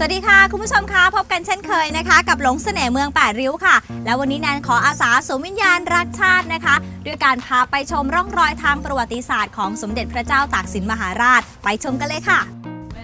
สวัสดีค่ะ คุณผู้ชมคะพบกันเช่นเคยนะคะ กับหลงเสน่ห์เมืองแปดริ้วค่ะ แล้ววันนี้แนนขออาสาสวมวิญญาณรักชาตินะคะ ด้วยการพาไปชมร่องรอยทางประวัติศาสตร์ของสมเด็จพระเจ้าตากสินมหาราช ไปชมกันเลยค่ะ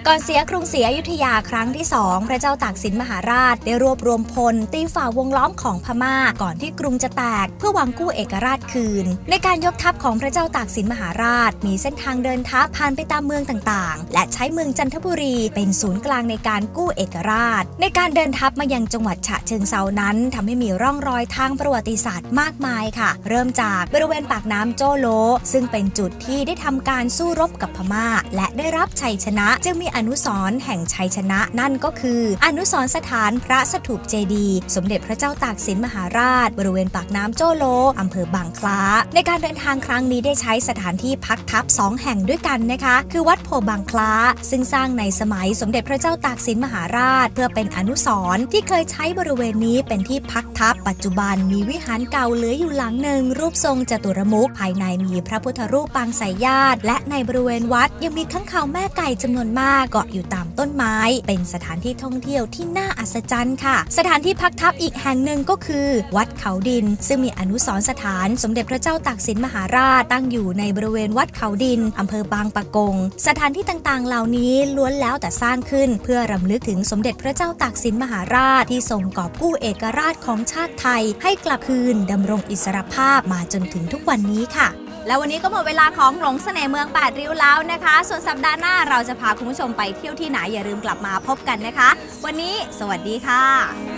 ก่อนเสียกรุงศรีอยุธยาครั้งที่สองพระเจ้าตากสินมหาราช ได้รวบรวมพล ตีฝ่าวงล้อมของพม่าก่อนที่กรุงจะแตก เพื่อหวังกู้เอกราชคืน ในการยกทัพของพระเจ้าตากสินมหาราช มีเส้นทางเดินทัพผ่านไปตามเมืองต่างๆ และใช้เมืองจันทบุรีเป็นศูนย์กลางในการกู้เอกราช ในการเดินทัพมายังจังหวัดฉะเชิงเซานั้นทำให้มีร่องรอยทางประวัติศาสตร์มากมายค่ะ เริ่มจากบริเวณปากน้ำโจโล ซึ่งเป็นจุดที่ได้ทำการสู้รบกับพม่า และได้รับชัยชนะจึงมีอนุสรณ์แห่งชัยชนะนั่นก็คือ อนุสรณ์สถานพระสถูปเจดีย์สมเด็จพระเจ้าตากสินมหาราช บริเวณปากน้ำโจโลอำเภอบางคล้า ในการเดินทางครั้งนี้ได้ใช้สถานที่พักทัพสองแห่งด้วยกันนะคะ คือวัดโพบางคล้า ซึ่งสร้างในสมัยสมเด็จพระเจ้าตากสินมหาราช เพื่อเป็นอนุสรณ์ที่เคยใช้บริเวณนี้เป็นที่พักทัพปัจจุบันมีวิหารเก่าเหลืออยู่หลังหนึ่งรูปทรงจตุรมุขภายในมีพระพุทธรูปปางสายญาติ และในบริเวณวัดยังมีข้างคาวแม่ไก่จำนวนมากเกาะอยู่ตามต้นไม้ เป็นสถานที่ท่องเที่ยวที่น่าอัศจรรย์ค่ะ สถานที่พักทัพอีกแห่งหนึ่งก็คือ วัดเขาดิน ซึ่งมีอนุสรณ์สถานสมเด็จพระเจ้าตากสินมหาราชตั้งอยู่ในบริเวณวัดเขาดินอำเภอบางปะกง สถานที่ต่างๆ เหล่านี้ล้วนแล้วแต่สร้างขึ้น เพื่อรำลึกถึงสมเด็จพระเจ้าตากสินมหาราชที่ทรงกอบกู้เอกราชของชาติไทย ให้กลับคืนดำรงอิสรภาพมาจนถึงทุกวันนี้ค่ะ และววันนี้ก็หมดเวลาของหลงเสน่ห์เมืองแปดริ้วแล้วนะคะ ส่วนสัปดาห์หน้าเราจะพาคุณผู้ชมไปเที่ยวที่ไหนอย่าลืมกลับมาพบกันนะคะ วันนี้ สวัสดีค่ะ